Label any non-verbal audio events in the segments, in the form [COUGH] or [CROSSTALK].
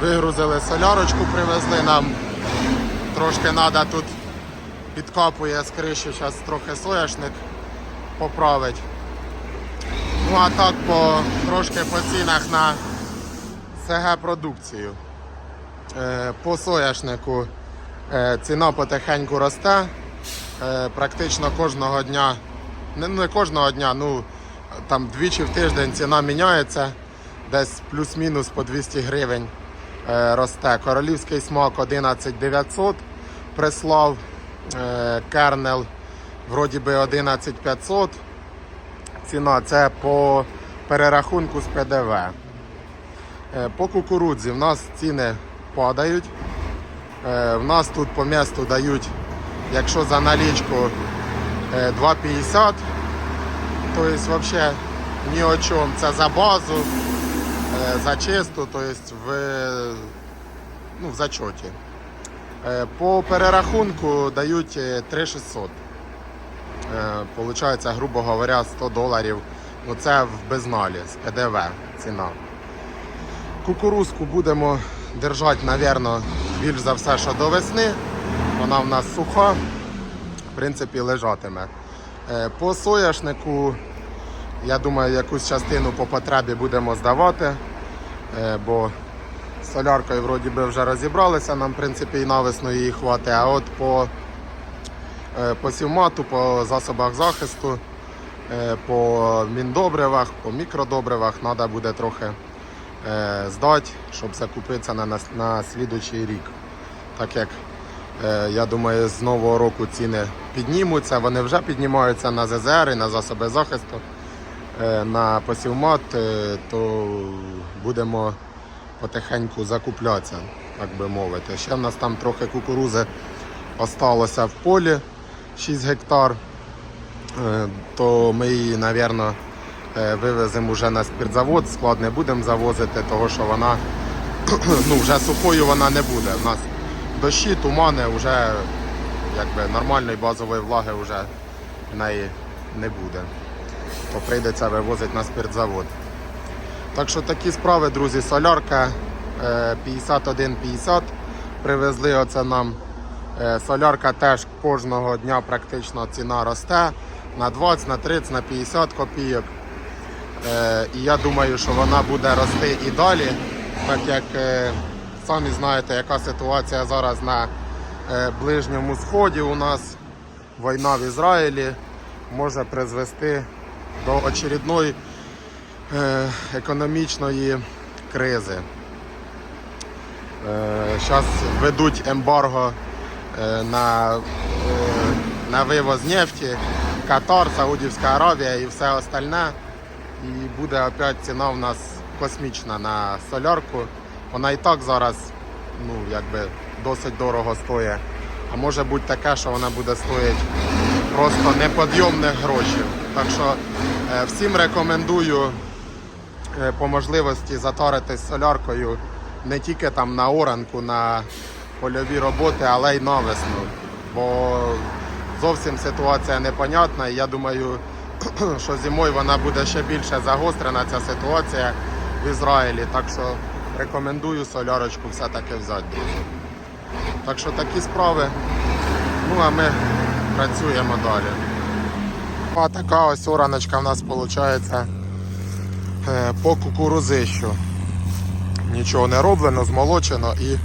Вигрузили солярочку, привезли нам. Трошки треба тут підкапує з криші, зараз трохи соняшник поправить. Ну а так по трошки по цінах на СГ продукцію. Е, По соняшнику е, ціна потихеньку росте. Е, Практично кожного дня, не, кожного дня, ну там двічі в тиждень ціна міняється, десь плюс-мінус по 200 гривень росте. Королівський смак 11 900 прислав, е, кернел вроді би 11 500. Ціна це по перерахунку з ПДВ. Е, По кукурудзі в нас ціни падають. Е, В нас тут по місту дають, якщо за налічку е, 2,50, то є взагалі ні о чому. Це за базу, е, за чисту, то є в, ну, в зачоті. Е, По перерахунку дають е, 3,600. Е, Получається, грубо говоря, 100 доларів. Ну це в безналі з ПДВ ціна. Кукурузку будемо держати, напевно, більш за все, що до весни. Вона в нас суха, в принципі, лежатиме. Е, По соняшнику, я думаю, якусь частину по потребі будемо здавати, е, бо соляркою вроді би вже розібралися, нам в принципі і навесну її хватить, а от по е, по сівмату, по засобах захисту, е, по міндобривах, по мікродобривах треба буде трохи е, здати, щоб закупитися на, на, на слідучий рік. Так як е, я думаю, з нового року ціни піднімуться, вони вже піднімаються на ЗЗР і на засоби захисту, е, на посівмат, е, то будемо потихеньку закуплятися, так би мовити. Ще в нас там трохи кукурузи осталося в полі 6 гектар, Е, то ми її, мабуть, вивеземо вже на спиртзавод. Склад не будемо завозити, тому що вона [CLEARS THROAT] ну, вже сухою вона не буде. У нас дощі, тумани, вже якби, нормальної базової влаги вже в неї не буде. То прийдеться вивозити на спиртзавод. Так що такі справи, друзі, солярка е, 51,50 привезли оце нам. Е, Солярка теж кожного дня практично ціна росте на 20, на 30, на 50 копійок. Е, І я думаю, що вона буде рости і далі, так як е, самі знаєте, яка ситуація зараз на е, Ближньому Сході у нас. Війна в Ізраїлі може призвести до очередної е, економічної кризи. Зараз ведуть ембарго е, на, е, на вивоз нефті, Катар, Саудівська Аравія і все остальне. І буде опять ціна у нас космічна на солярку. Вона і так зараз ну, якби, досить дорого стоїть. А може бути таке, що вона буде стоїти просто неподйомних грошей. Так що е, всім рекомендую е, по можливості затаритись соляркою не тільки там на оранку, на польові роботи, але й на весну. Бо зовсім ситуація непонятна. Я думаю, [CLEARS THROAT] що зимою вона буде ще більше загострена, ця ситуація в Ізраїлі. Так що рекомендую солярочку все-таки взяти, друзі. Так що такі справи. Ну а ми працюємо далі. А така ось ораночка в нас виходить по кукурузищу. Нічого не роблено, змолочено і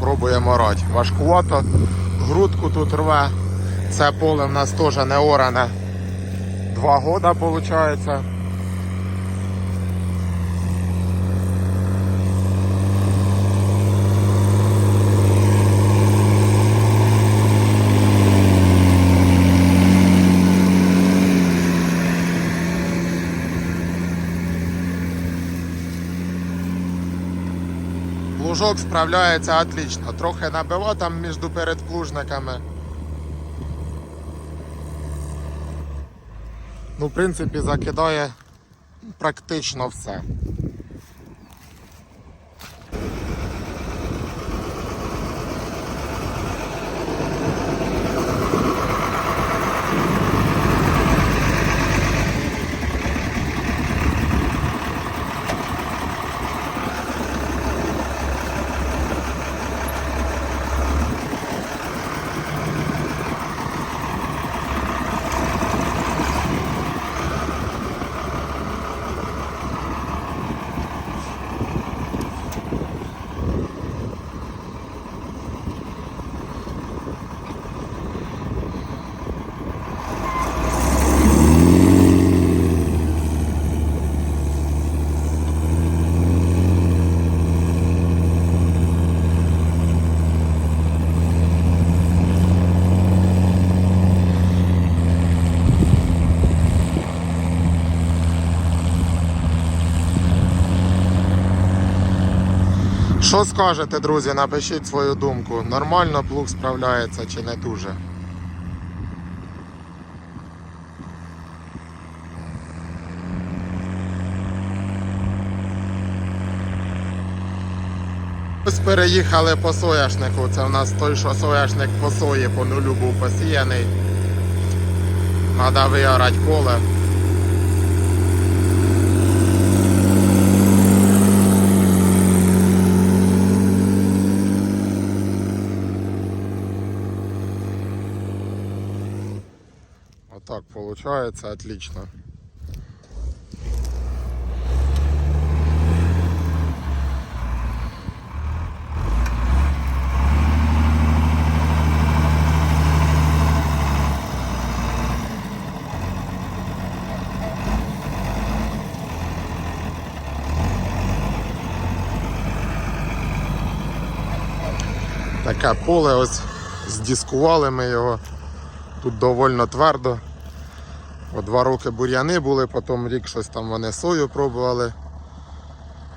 пробуємо рати. Важкувато, грудку тут рве. Це поле в нас теж не оране. Два года виходить. Плужок справляється отлично. Трохи набива там між передплужниками. Ну, в принципі, закидає практично все. Що скажете, друзі? Напишіть свою думку. Нормально плуг справляється чи не дуже? Ось переїхали по сояшнику. Це в нас той, що сояшник по сої по нулю був посіяний. Треба виорати поле. Отак виходить, отлично. Таке поле ось здіскували ми його. Тут довольно твердо. Два роки бур'яни були, потім рік щось там вони сою пробували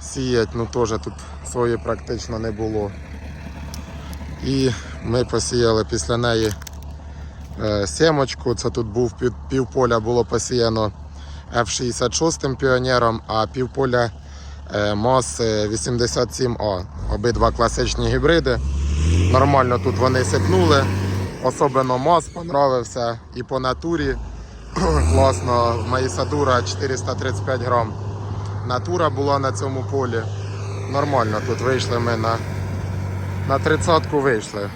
сіяти, ну теж тут сої практично не було. І ми посіяли після неї е, сімочку. Це тут був пів, півполя було посіяно F66 піонером, а півполя е, МОЗ 87А. Обидва класичні гібриди. Нормально тут вони сипнули. Особливо МОЗ понравився і по натурі. [CLEARS THROAT] Класно, Маїсадура 435 грам. Натура була на цьому полі. Нормально тут вийшли ми на, на 30-ку вийшли.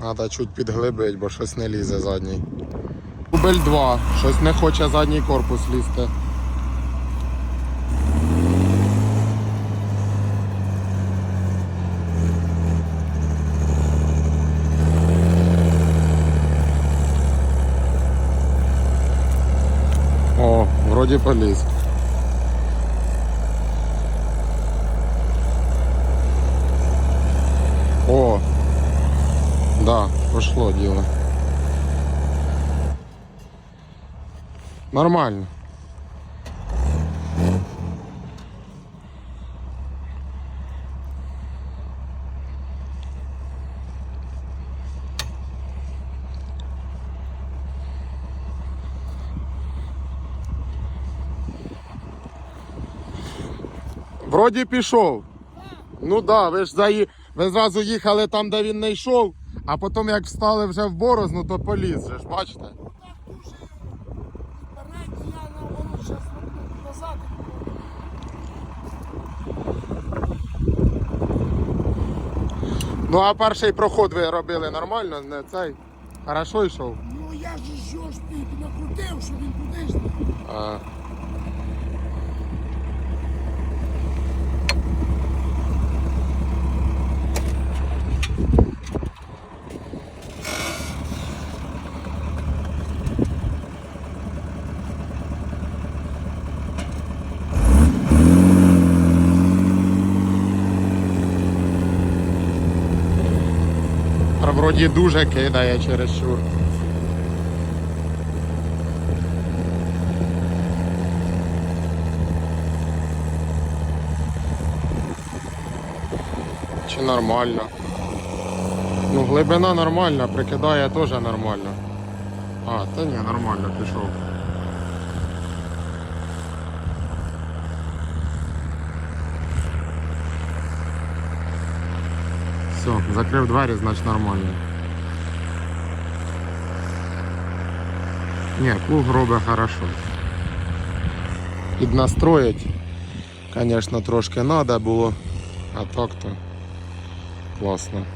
Треба чуть підглибити, бо щось не лізе задній. Дубль 2. Щось не хоче задній корпус лізти. О, вроді поліз. О, Да, пошло дело. Нормально. Вроді пішов. Ну да, ви ж заї... ви зразу їхали там, де він не йшов, а потім як встали вже в борозну, то поліз, же ж бачите? Назад. Ну а перший проход ви робили нормально, не цей. Хорошо йшов. Ну я ж що ж накрутив, що він туди ж. А. А Вроді дуже кидає через чур. Чи нормально? Ну, глибина нормальна, прикидає теж нормально. А, та ні, нормально пішов. Закрив двері, значить нормально. Ні, плуг робить хорошо. Піднастроїть, звісно, трошки треба було, а так то класно.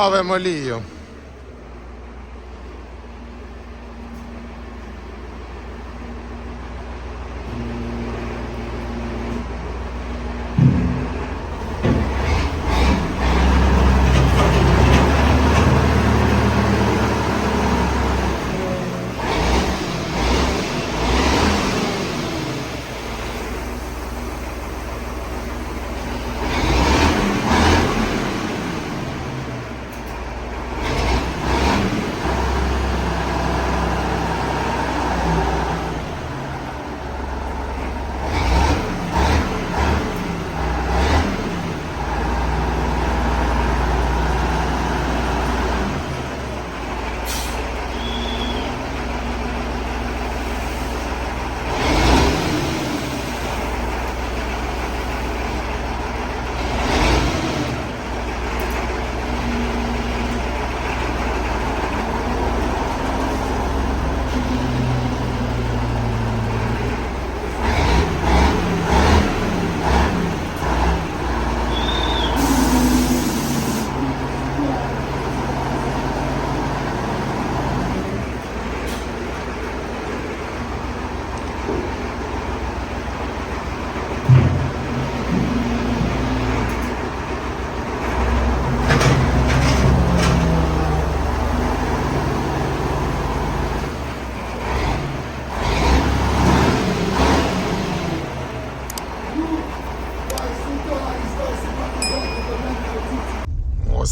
Давимо олію.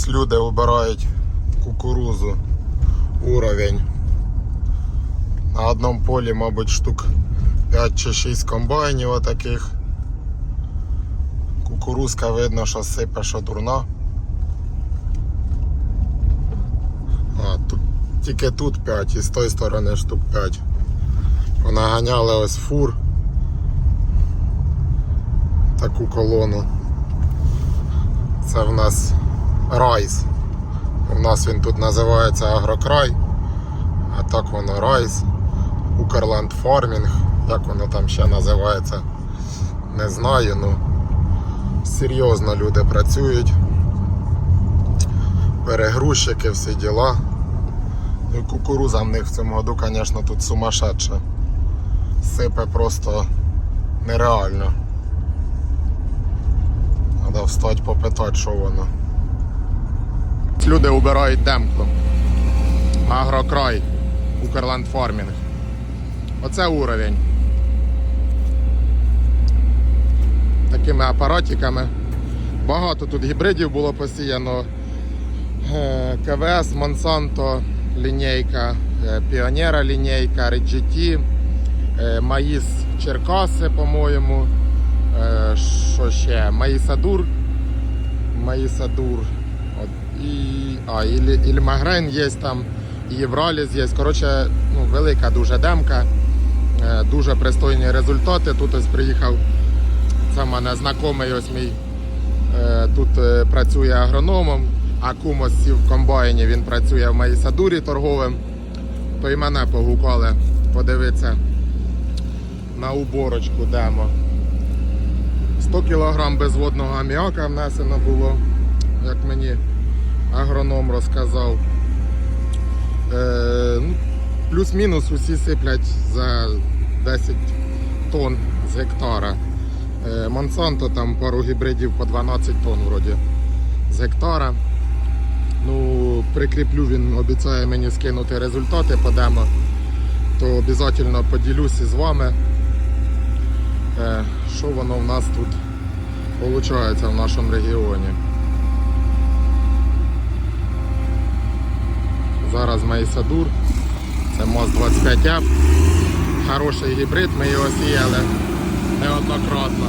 Ось люди обирають кукурузу. Уровень. На одному полі, мабуть, штук 5 чи 6 комбайнів отаких. Кукурузка видно, що сипе, що дурна. А, тут, тільки тут 5 і з тої сторони штук 5. Понаганяли ось фур. Таку колону. Це в нас Райс. У нас він тут називається Агрокрай, а так воно Райс, Укрленд Фармінг, як воно там ще називається, не знаю, ну серйозно люди працюють. Перегрузчики, всі діла. Ну, кукуруза в них в цьому году, звісно, тут сумасшедша. Сипе просто нереально. Треба встати попитати, що воно. Люди убирають демку. Агрокрай, Укрландфармінг. Оце уровень. Такими апаратиками. Багато тут гібридів було посіяно. Е, КВС, Монсанто, лінійка, е, Піонера лінійка, RGT, е, Маїс Черкаси, по-моєму. Що ще? Маїсадур. Маїсадур. І, а, і, і Лімагрейн є там, і Євраліз є. Коротше, ну, велика дуже демка, е, дуже пристойні результати. Тут ось приїхав, це мене знайомий ось мій е, тут е, працює агрономом, а кумос сів в комбайні, він працює в Маїсадурі торговим. То і мене погукали подивитися на уборочку демо. 100 кг безводного аміака внесено було, як мені агроном розказав. Е, ну, плюс-мінус усі сиплять за 10 тонн з гектара. Е, там пару гібридів по 12 тонн вроді з гектара. Ну, прикріплю, він обіцяє мені скинути результати по демо, то обов'язково поділюся з вами, е, що воно в нас тут виходить в нашому регіоні. Зараз Майсадур, це МОЗ 25 ап. Хороший гібрид, ми його сіяли неоднократно.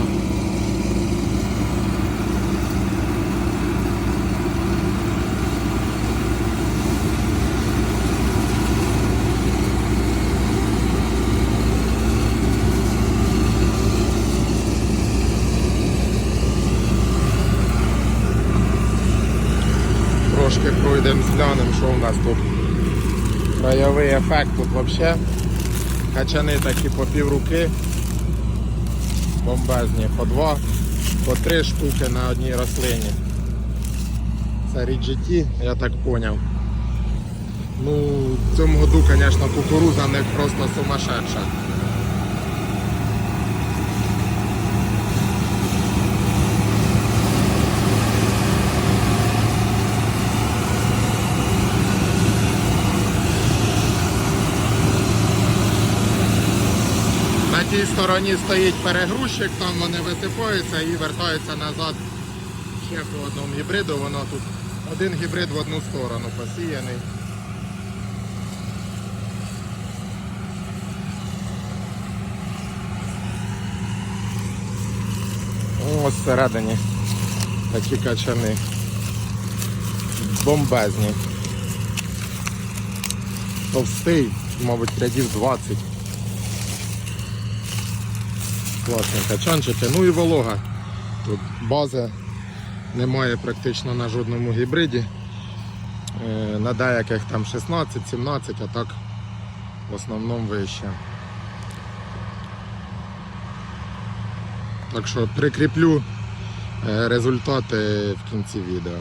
Трошки пройдемо, зглянемо, що у нас тут. Ефект тут взагалі. Качани такі по пів руки. Бомбезні по два, по три штуки на одній рослині. Це GT, я так зрозумів. Ну, в цьому году, звісно, кукуруза не просто сумасшедша. Тій стороні стоїть перегрузчик, там вони висипаються і вертаються назад ще по одному гібриду. Воно тут один гібрид в одну сторону посіяний. Ось всередині такі качани. Бомбезні. Товстий, мабуть, рядів 20. Класні качанчики. Ну і волога. Тут бази немає практично на жодному гібриді. Е, На деяких там 16-17, а так в основному вище. Так що прикріплю е, результати в кінці відео.